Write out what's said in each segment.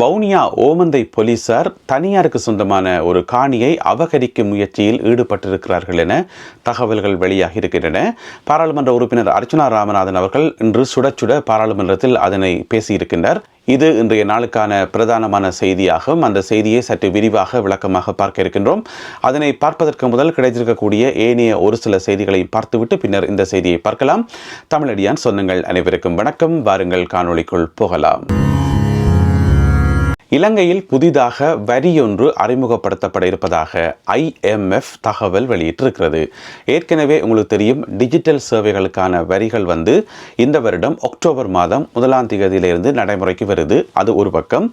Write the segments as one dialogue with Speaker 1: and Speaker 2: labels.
Speaker 1: வவுனியா ஓமந்தை போலீசார் தனியாருக்கு சொந்தமான ஒரு காணியை அபகரிக்கும் முயற்சியில் ஈடுபட்டிருக்கிறார்கள் என தகவல்கள் வெளியாகி இருக்கின்றன. பாராளுமன்ற உறுப்பினர் அர்ச்சனா ராமநாதன் அவர்கள் இன்று சுட சுட பாராளுமன்றத்தில் அதனை பேசியிருக்கின்றார். இது இன்றைய நாளுக்கான பிரதானமான செய்தியாகும். அந்த செய்தியை சற்று விரிவாக விளக்கமாக பார்க்க இருக்கின்றோம். அதனை பார்ப்பதற்கு முதல் கிடைத்திருக்கக்கூடிய ஏனைய ஒரு சில செய்திகளை பார்த்துவிட்டு பின்னர் இந்த செய்தியை பார்க்கலாம். தமிழடியான் சொன்னங்கள் அனைவருக்கும் வணக்கம். வாருங்கள் காணொளிக்குள் போகலாம். இலங்கையில் புதிதாக வரியொன்று அறிமுகப்படுத்தப்பட இருப்பதாக ஐஎம்எஃப் தகவல் வெளியிட்டிருக்கிறது. ஏற்கனவே உங்களுக்கு தெரியும் டிஜிட்டல் சேவைகளுக்கான வரிகள் வந்து இந்த வருடம் அக்டோபர் மாதம் முதலாம் தேதியிலிருந்து நடைமுறைக்கு வருது. அது ஒரு பக்கம்.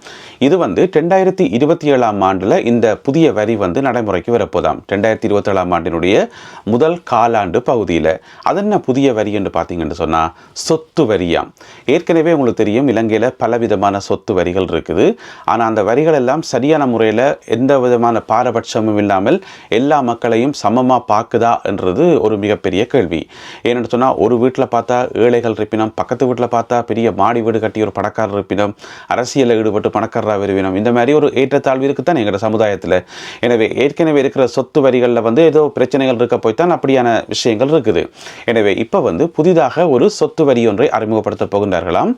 Speaker 1: இது வந்து ரெண்டாயிரத்தி இருபத்தி ஏழாம் ஆண்டில் இந்த புதிய வரி வந்து நடைமுறைக்கு வரப்போதாம். ரெண்டாயிரத்தி இருபத்தி ஏழாம் ஆண்டினுடைய முதல் காலாண்டு பகுதியில். அது என்ன புதிய வரி என்று பார்த்தீங்கன்னு சொன்னால் சொத்து வரியாம். ஏற்கனவே உங்களுக்கு தெரியும் இலங்கையில் பலவிதமான சொத்து வரிகள் இருக்குது. ஆனால் அந்த வரிகள் எல்லாம் சரியான முறையில் எந்த விதமான பாரபட்சமும் இல்லாமல் எல்லா மக்களையும் சமமாக பார்க்குதா என்றது ஒரு மிகப்பெரிய கேள்வி. ஏன்னு சொன்னால் ஒரு வீட்டில் பார்த்தா ஏழைகள் இருப்பினம் பக்கத்து வீட்டில் பார்த்தா பெரிய மாடி வீடு கட்டி ஒரு பணக்காரர் இருப்பினம் அரசியலில் ஈடுபட்டு பணக்காரராக விரும்பினோம் இந்த மாதிரி ஒரு ஏற்றத்தாழ்வு இருக்குத்தான் எங்களோட சமுதாயத்தில்? எனவே ஏற்கனவே இருக்கிற சொத்து வரிகளில் வந்து ஏதோ பிரச்சனைகள் இருக்க போய்த்தான் அப்படியான விஷயங்கள் இருக்குது. எனவே இப்போ வந்து புதிதாக ஒரு சொத்து வரி ஒன்றை அறிமுகப்படுத்த போகின்றார்களாம்.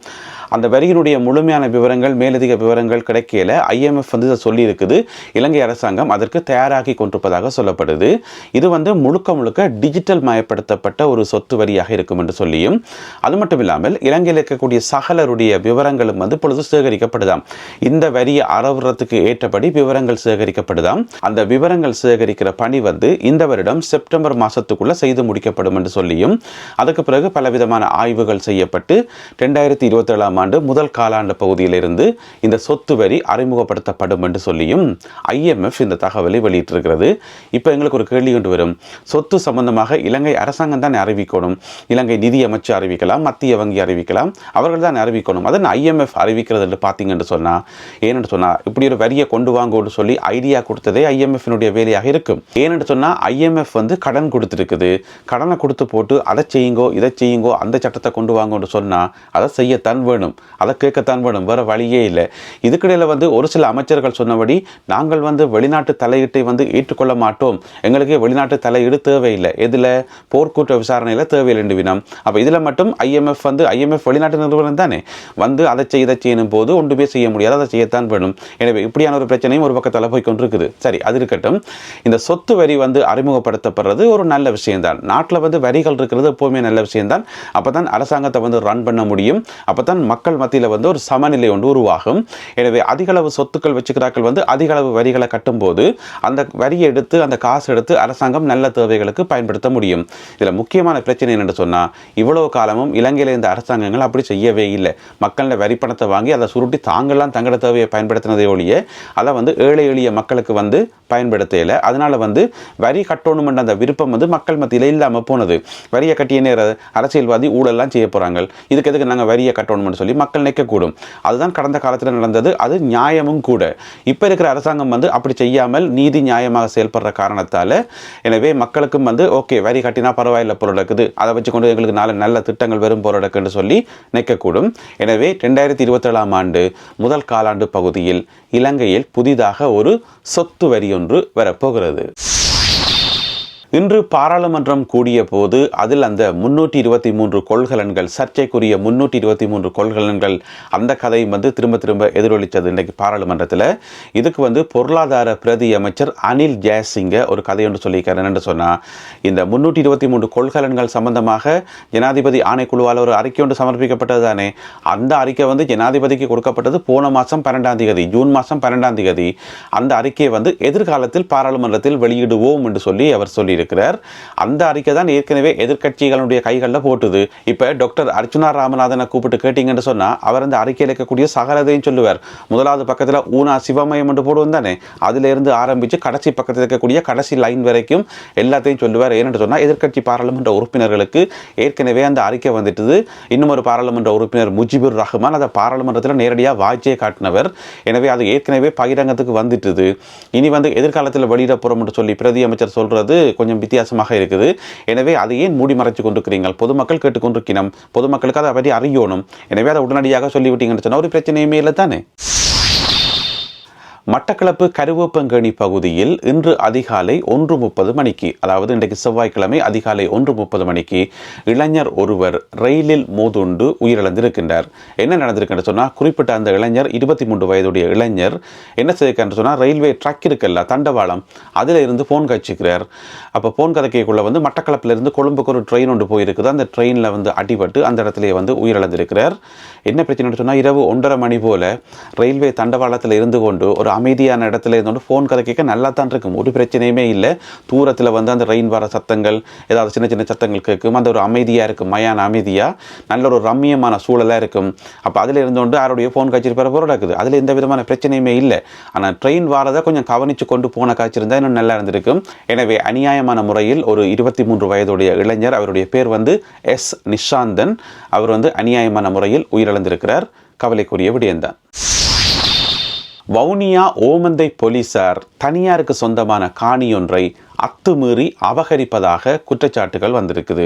Speaker 1: அந்த வரியினுடைய முழுமையான விவரங்கள் மேலதிக விவரங்கள் கிடைக்கல. ஐஎம்எஃப் வந்து இதை சொல்லியிருக்குது. இலங்கை அரசாங்கம் அதற்கு தயாராகி கொண்டிருப்பதாக சொல்லப்படுது. இது வந்து முழுக்க முழுக்க டிஜிட்டல் மயப்படுத்தப்பட்ட ஒரு சொத்து வரியாக இருக்கும் என்று சொல்லியும் அது மட்டும் இல்லாமல் இலங்கையில் இருக்கக்கூடிய சகலருடைய விவரங்களும் வந்து பொழுது சேகரிக்கப்படுதாம் இந்த வரியை அறவுறத்துக்கு ஏற்றபடி விவரங்கள் சேகரிக்கப்படுதாம் அந்த விவரங்கள் சேகரிக்கிற பணி வந்து இந்த வருடம் செப்டம்பர் மாதத்துக்குள்ள செய்து முடிக்கப்படும் என்று சொல்லியும் அதுக்கு பிறகு பலவிதமான ஆய்வுகள் செய்யப்பட்டு ரெண்டாயிரத்தி இருபத்தேழாம் ஆண்டு முதல் காலாண்டு பகுதியிலிருந்து இந்த சொத்து வரி அறிமுகப்படுத்தப்படும் என்று சொல்லியும் ஐஎம்எஃப் இந்த தகவலை வெளியிட்டிருக்கிறது. இப்போ எங்களுக்கு ஒரு கேள்வி கொண்டு வரும். சொத்து சம்பந்தமாக இலங்கை அரசாங்கம் தான் அறிவிக்கணும்? இலங்கை நிதி அமைச்சு அறிவிக்கலாம் மத்திய வங்கி அறிவிக்கலாம் அவர்கள் தான் அறிவிக்கணும். அதன் ஐஎம்எஃப் அறிவிக்கிறது என்று பார்த்தீங்கன்னு சொன்னால் ஏன்னு சொன்னால் இப்படி ஒரு வரியை கொண்டு வாங்கன்னு சொல்லி ஐடியா கொடுத்ததே ஐஎம்எஃபினுடைய வேலையாக இருக்கும். ஏன்னு சொன்னால் ஐஎம்எஃப் வந்து கடன் கொடுத்துருக்குது. கடனை கொடுத்து போட்டு அதை செய்யுங்கோ இதை செய்யுங்கோ அந்த சட்டத்தை கொண்டு வாங்கன்னு சொன்னால் அதை செய்யத்தான் வேணும். அதை கேட்கத்தான் வேணும். வேறு வழியே இல்லை. இதுக்கிடையில் வந்து ஒரு சில அமைச்சர்கள் சொன்னபடி நாங்கள் வந்து வெளிநாட்டு தலையீட்டை வந்து ஏற்றுக்கொள்ள மாட்டோம். எங்களுக்கு வெளிநாட்டு தலையீடு தேவையில்லை. எதில்? போர்க்கூட்ட விசாரணையில் தேவையில்லை வினம். அப்போ இதில் மட்டும் ஐஎம்எஃப் வந்து ஐஎம்எஃப் வெளிநாட்டு நிறுவனம் தானே? வந்து அதை செய்ய இதை செய்யணும் போது ஒன்றுமே செய்ய முடியாது. அதை செய்யத்தான் வேணும். எனவே இப்படியான ஒரு பிரச்சனையும் ஒரு பக்கத்தில் போய் கொண்டிருக்குது. சரி அது இருக்கட்டும். இந்த சொத்து வரி வந்து அறிமுகப்படுத்தப்படுறது ஒரு நல்ல விஷயம்தான். நாட்டில் வந்து வரிகள் இருக்கிறது எப்போவுமே நல்ல விஷயம்தான். அப்போ தான் அரசாங்கத்தை வந்து ரன் பண்ண முடியும். அப்போ தான் மக்கள் மத்தியில் வந்து ஒரு சமநிலை ஒன்று உருவாகும். எனவே அதிகளவு சொத்துக்கள் வச்சுக்கிறார்கள் வந்து அதிகளவு வரிகளை கட்டும்போது அந்த வரியை எடுத்து அந்த காசு எடுத்து அரசாங்கம் நல்ல தேவைகளுக்கு பயன்படுத்த முடியும். இதில் முக்கியமான பிரச்சனை என்னென்னு சொன்னால் இவ்வளவு காலமும் இலங்கையில் இந்த அரசாங்கங்கள் அப்படி செய்யவே இல்லை. மக்களில் வரி பணத்தை வாங்கி அதை சுருட்டி தாங்கள்லாம் தங்களோட தேவையை பயன்படுத்தினதே ஒழிய அதை வந்து ஏழை எளிய மக்களுக்கு வந்து பயன்படுத்தலை. அதனால் வந்து வரி கட்டணுமென்ற அந்த விருப்பம் வந்து மக்கள் மத்தியில் இல்லாமல் போனது. வரியை கட்டிய நேர அரசியல்வாதி ஊழல்லாம் செய்ய போகிறாங்க இதுக்கு எதுக்கு நாங்கள் வரியை கட்டணும்னு சொல்லி மக்கள் நிற்கக்கூடும் அதுதான் கடந்த காலத்தில் நடந்தது. அது நியாயமும் கூட. இப்போ இருக்கிற அரசாங்கம் வந்து அப்படி செய்யாமல் நீதி நியாயமாக செயல்படுற காரணத்தால் எனவே மக்களுக்கும் வந்து ஓகே வரி கட்டினா பரவாயில்லை பொருள் இருக்குது அதை வச்சு கொண்டு எங்களுக்கு நாலு நல்ல திட்டங்கள் வரும் பொருள் இருக்குன்னு சொல்லி நிற்கக்கூடும் எனவே ரெண்டாயிரத்தி இருபத்தேழாம் ஆண்டு முதல் காலாண்டு பகுதியில் இலங்கையில் புதிதாக ஒரு சொத்து வரி ஒன்று வரப்போகிறது. இன்று பாராளுமன்றம் கூடிய போது அதில் அந்த முன்னூற்றி இருபத்தி மூன்று கொள்கலன்கள் சர்ச்சைக்குரிய முன்னூற்றி இருபத்தி மூன்று கொள்கலன்கள் அந்த கதையும் வந்து திரும்ப திரும்ப எதிரொலித்தது இன்றைக்கு பாராளுமன்றத்தில். இதுக்கு வந்து பொருளாதார பிரதி அமைச்சர் அனில் ஜெயசிங்க ஒரு கதை ஒன்று சொல்லியிருக்காரு. என்னென்று சொன்னால் இந்த முன்னூற்றி இருபத்தி மூன்று கொள்கலன்கள் சம்பந்தமாக ஜனாதிபதி ஆணைக்குழுவால் ஒரு அறிக்கை ஒன்று சமர்ப்பிக்கப்பட்டது தானே. அந்த அறிக்கை வந்து ஜனாதிபதிக்கு கொடுக்கப்பட்டது போன மாதம் பன்னெண்டாம் தேதி ஜூன் மாதம் பன்னெண்டாம் தேதி. அந்த அறிக்கையை வந்து எதிர்காலத்தில் பாராளுமன்றத்தில் வெளியிடுவோம் என்று சொல்லி அவர் சொல்லியிருக்கிறார் அந்த அறிக்கை தான் ஏற்கனவே எதிர்கட்சிகளுடைய கைகளில் போட்டுது. இப்போ டாக்டர் அர்ச்சுனா ராமநாதனை கூப்பிட்டு கேட்டீங்கன்னு சொன்னால் அவர் அந்த அறிக்கையில் இருக்கக்கூடிய சகலதையும் சொல்லுவார். முதலாவது பக்கத்தில் ஊனா சிவமயம் என்று போடுவோம் தானே? அதிலிருந்து ஆரம்பித்து கடைசி பக்கத்தில் இருக்கக்கூடிய கடைசி லைன் வரைக்கும் எல்லாத்தையும் சொல்லுவார். ஏன்னு சொன்னால் எதிர்கட்சி பாராளுமன்ற உறுப்பினர்களுக்கு ஏற்கனவே அந்த அறிக்கை வந்துட்டுது. இன்னும் ஒரு பாராளுமன்ற உறுப்பினர் முஜிபுர் ரஹ்மான் அதை பாராளுமன்றத்தில் நேரடியாக வாய்ச்சியை காட்டினவர். எனவே அது ஏற்கனவே பகிரங்கத்துக்கு வந்துட்டுது. இனி வந்து எதிர்காலத்தில் வெளியிட போகிறோம் என்று சொல்லி பிரதி அமைச்சர் சொல்கிறது கொஞ்சம் வித்தியாசமாக இருக்குது. எனவே அதை ஏன் மூடி மறைச்சு கொண்டிருக்கிறீங்கள் பொதுமக்கள் கேட்டுக்கொண்டிருக்கணும் பொதுமக்களுக்கு அதை பற்றி அறியணும். எனவே அதை உடனடியாக சொல்லிவிட்டீங்கன்னு சொன்னால் ஒரு பிரச்சனையுமே இல்லை தானே மட்டக்களப்பு கருவேப்பங்கேணி பகுதியில் இன்று அதிகாலை ஒன்று முப்பது மணிக்கு அதாவது இன்றைக்கு செவ்வாய்க்கிழமை அதிகாலை ஒன்று முப்பது மணிக்கு இளைஞர் ஒருவர் ரயிலில் மோதுண்டு உயிரிழந்திருக்கின்றார். என்ன நடந்திருக்குன்னு சொன்னால் குறிப்பிட்ட அந்த இளைஞர் இருபத்தி மூன்று வயதுடைய இளைஞர் என்ன செய்திருக்காருன்னு சொன்னால் ரயில்வே ட்ராக் இருக்குல்ல தண்டவாளம் அதில் இருந்து ஃபோன் கட்சிக்கிறார் அப்போ ஃபோன் கதைக்குள்ளே வந்து மட்டக்களப்பிலிருந்து கொழும்புக்கு ஒரு ட்ரெயின் ஒன்று போயிருக்குது. அந்த ட்ரெயினில் வந்து அடிபட்டு அந்த இடத்துல வந்து உயிரிழந்திருக்கிறார். என்ன பிரச்சனைன்னு சொன்னால் இரவு ஒன்றரை மணி போல் ரயில்வே தண்டவாளத்தில் இருந்து கொண்டு ஒரு அமைதியான இடத்துல இருந்து ஃபோன் கதை கேட்க நல்லா தான் இருக்கும். ஒரு பிரச்சனையுமே இல்லை. தூரத்தில் வந்து அந்த ரெயின் வர சத்தங்கள் ஏதாவது சின்ன சின்ன சத்தங்கள் கேட்கும். அந்த ஒரு அமைதியாக இருக்கும். மயான அமைதியாக நல்ல ஒரு ரம்மியமான சூழலாக இருக்கும். அப்போ அதில் இருந்தோண்டு யாருடைய ஃபோன் காய்ச்சிருப்பார பொருள் இருக்குது அதில் எந்த விதமான பிரச்சனையுமே இல்லை. ஆனால் ட்ரெயின் வாரதை கொஞ்சம் கவனித்து கொண்டு போன காய்ச்சிருந்தா இன்னும் நல்லா இருந்திருக்கும். எனவே அநியாயமான முறையில் ஒரு இருபத்தி மூன்று வயதுடைய இளைஞர் அவருடைய பேர் வந்து எஸ் நிஷாந்தன். அவர் வந்து அநியாயமான முறையில் உயிரிழந்திருக்கிறார். கவலைக்குரிய விடயம்தான் வவுனியா ஓமந்தை போலீசார் தனியாருக்கு சொந்தமான காணியொன்றை அத்துமீறி அபகரிப்பதாக குற்றச்சாட்டுகள் வந்திருக்குது.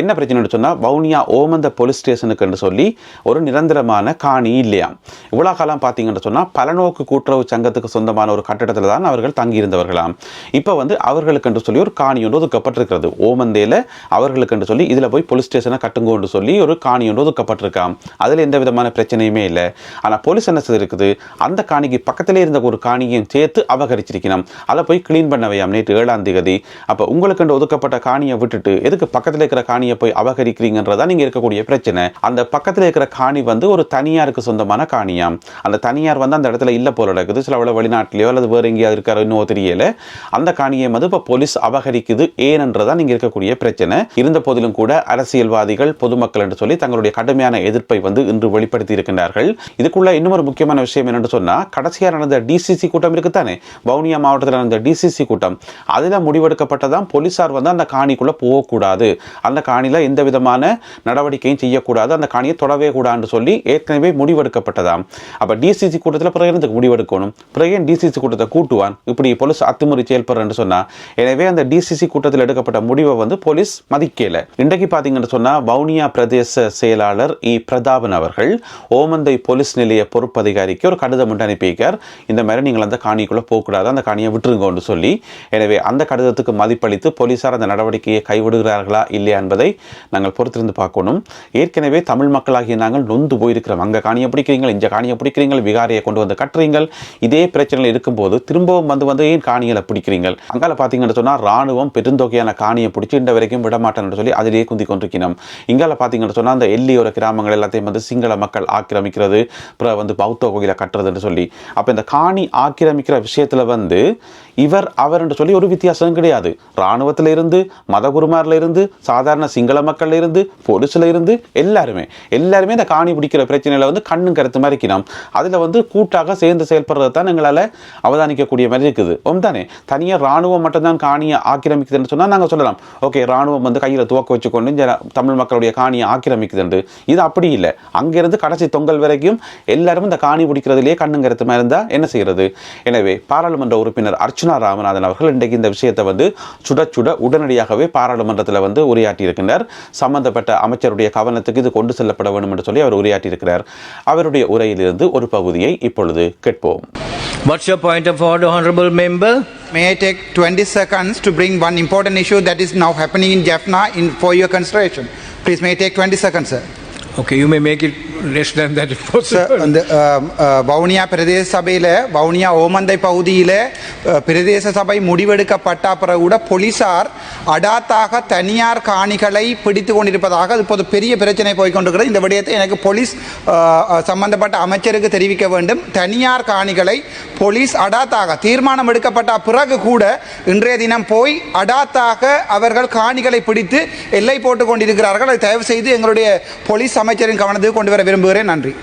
Speaker 1: என்ன பிரச்சனைன்னு சொன்னால் வவுனியா ஓமந்த போலீஸ் ஸ்டேஷனுக்குன்னு சொல்லி ஒரு நிரந்தரமான காணி இல்லையாம். இவ்வளோ காலம் பார்த்தீங்கன்னு சொன்னால் பலநோக்கு கூட்டுறவு சங்கத்துக்கு சொந்தமான ஒரு கட்டடத்தில் தான் அவர்கள் தங்கியிருந்தவர்களாம். இப்போ வந்து அவர்களுக்கென்று சொல்லி ஒரு காணி ஒன்று ஒதுக்கப்பட்டிருக்கிறது. ஓமந்தேல அவர்களுக்கென்று சொல்லி இதில் போய் போலீஸ் ஸ்டேஷனை கட்டுங்கோன்னு சொல்லி ஒரு காணி ஒன்று ஒதுக்கப்பட்டிருக்காம். அதில் எந்த விதமான பிரச்சனையுமே இல்லை. ஆனால் போலீஸ் என்ன செய்திருக்குது? அந்த காணிக்கு பக்கத்திலே இருந்த ஒரு காணியையும் சேர்த்து அபகரிச்சிருக்கணும் அதை போய் க்ளீன் பண்ணவையாம். நேற்று ஏழாம் தேதி. அப்போ உங்களுக்கு ஒதுக்கப்பட்ட காணியை விட்டுட்டு எதுக்கு பக்கத்தில் இருக்கிற காணியை போய் அபகரிக்கிறீங்கன்றதான் நீங்கள் இருக்கக்கூடிய பிரச்சனை. அந்த பக்கத்தில் இருக்கிற காணி வந்து ஒரு தனியாருக்கு சொந்தமான காணியாம். அந்த தனியார் வந்து அந்த இடத்துல இல்லை போல இருக்குது சில அவ்வளோ வெளிநாட்டிலையோ அல்லது வேறு எங்கேயாவது இருக்காரோ இன்னும் தெரியல. அந்த காணியை வந்து இப்போ போலீஸ் அபகரிக்குது ஏனென்றதான் நீங்கள் இருக்கக்கூடிய பிரச்சனை. இருந்த போதிலும் கூட அரசியல்வாதிகள் பொதுமக்கள் என்று சொல்லி தங்களுடைய கடுமையான எதிர்ப்பை வந்து இன்று வெளிப்படுத்தி இருக்கின்றார்கள் இதுக்குள்ள இன்னும் ஒரு முக்கியமான விஷயம் என்னென்னு சொன்னால் கடைசியாக நடந்த டிசிசி கூட்டம் இருக்குத்தானே வவுனியா மாவட்டத்தில் நடந்த டிசிசி கூட்டம். அதில் முடிவெடுக்கப்பட்டதான் போலீஸார் வந்து அந்த காணிக்குள்ளே போகக்கூடாது. அந்த காணியில் எந்த விதமான நடவடிக்கையும் செய்யக்கூடாது. அந்த காணியை தொடவே கூடாதுன்னு சொல்லி ஏற்கனவே முடிவெடுக்கப்பட்டதாம். அப்போ டிசிசி கூட்டத்தில் பிறகு எனக்கு முடிவெடுக்கணும்? பிறகு ஏன் டிசிசி கூட்டத்தை கூட்டுவான்? இப்படி போலீஸ் அத்துமுறை செயல்படுறேன்னு சொன்னால் எனவே அந்த டிசிசி கூட்டத்தில் எடுக்கப்பட்ட முடிவை வந்து போலீஸ் மதிக்கலை. இன்றைக்கு பார்த்தீங்கன்னு சொன்னால் வவுனியா பிரதேச செயலாளர் இ. பிரதாபன் அவர்கள் ஓமந்தை போலீஸ் நிலைய பொறுப்பதிகாரிக்கு ஒரு கடிதம் ஒன்று அனுப்பியிருக்கார் இந்த மாதிரி நீங்கள் அந்த காணிக்குள்ளே போகக்கூடாது. அந்த காணியை விட்டுருங்கன்னு சொல்லி. எனவே அந்த கடிதத்துக்கு மதிப்பளித்து போலீஸார் அந்த நடவடிக்கையை கைவிடுகிறார்களா இல்லையா என்பதை நாங்கள் பொறுத்திருந்து பார்க்கணும். ஏற்கனவே தமிழ் மக்களாகிய நாங்கள் நொந்து போயிருக்கிறோம். அங்கே காணியை பிடிக்கிறீங்கள் இந்த காணியை பிடிக்கிறீங்கள் விகாரியை கொண்டு வந்து கட்டுறீங்கள். இதே பிரச்சனையில் இருக்கும்போது திரும்பவும் வந்து வந்து ஏன் காணிகளை பிடிக்கிறீங்கள்? அங்கால பார்த்தீங்கன்னு சொன்னால் ராணுவம் பெருந்தொகையான காணியை பிடிச்சி இந்த வரைக்கும் விடமாட்டேன்னு சொல்லி அதிலேயே குந்தி கொண்டிருக்கணும் இங்கால பார்த்தீங்கன்னு சொன்னால் அந்த எல்லையோர கிராமங்கள் எல்லாத்தையும் வந்து சிங்கள மக்கள் ஆக்கிரமிக்கிறது. அப்புறம் வந்து பௌத்த கோயிலை கட்டுறதுன்னு சொல்லி. அப்போ இந்த காணி ஆக்கிரமிக்கிற விஷயத்தில் வந்து இவர் அவர் என்று சொல்லி ஒரு வித்தியாசம் கிடையாது. இராணுவத்தில் இருந்து மதகுருமாரில் இருந்து சாதாரண சிங்கள மக்கள்ல இருந்து பொலிஸில் இருந்து எல்லாருமே எல்லாருமே இந்த காணி பிடிக்கிற பிரச்சனையில் வந்து கண்ணும் கருத்து மாதிரி இருக்கணும் அதில் வந்து கூட்டாக சேர்ந்து செயல்படுறது தான் எங்களால் அவதானிக்கக்கூடிய மாதிரி இருக்குது. ஒம் தானே தனியாக இராணுவம் மட்டும்தான் காணியை ஆக்கிரமிக்குதுன்னு சொன்னால் நாங்கள் சொல்லலாம். ஓகே இராணுவம் வந்து கையில் துவக்க வச்சுக்கொண்டு தமிழ் மக்களுடைய காணியை ஆக்கிரமிக்குதுண்டு. இது அப்படி இல்லை. அங்கேருந்து கடைசி தொங்கல் வரைக்கும் எல்லாரும் இந்த காணி பிடிக்கிறதுலேயே கண்ணும் கருத்து மாதிரி இருந்தால் என்ன செய்கிறது எனவே பாராளுமன்ற உறுப்பினர் அர்ச்சுனா ராமநாதன் அவர்கள் இன்றைக்கு இந்த விஷயத்தை வந்து சுட சுட உடனடியாகவே பாராளுமன்றத்தில் வந்து உரையாற்றியிருக்கின்றார் சம்பந்தப்பட்ட அமைச்சருடைய கவனத்துக்கு இது கொண்டு செல்லப்பட வேண்டும் என்று சொல்லி அவர் உரையாற்றியிருக்கிறார் அவருடைய உரையிலிருந்து ஒரு பகுதியை இப்பொழுது கேட்போம்
Speaker 2: What's your point of order, honorable member?
Speaker 3: May I take 20 seconds to bring one important issue that is now happening in Jaffna in, for your consideration? Please, may I take 20 seconds, sir?
Speaker 2: Okay you may make it less than
Speaker 3: that
Speaker 2: it
Speaker 3: அந்த வவுனியா பிரதேச சபையில் வவுனியா ஓமந்தை பகுதியில் பிரதேச சபை முடிவெடுக்கப்பட்ட பிறகு கூட போலீசார் அடாத்தாக தனியார் காணிகளை பிடித்து கொண்டிருப்பதாக அது இப்போது பெரிய பிரச்சனை போய்கொண்டிருக்கிறது இந்த விடயத்தை எனக்கு போலீஸ் சம்பந்தப்பட்ட அமைச்சருக்கு தெரிவிக்க வேண்டும் தனியார் காணிகளை போலீஸ் அடாத்தாக தீர்மானம் எடுக்கப்பட்ட பிறகு கூட இன்றைய தினம் போய் அடாத்தாக அவர்கள் காணிகளை பிடித்து எல்லை போட்டு கொண்டிருக்கிறார்கள் அதை தயவு செய்து எங்களுடைய போலீஸ் அமைச்சரின் கவனத்துக்கு கொண்டு வர விரும்புகிறேன். நன்றி.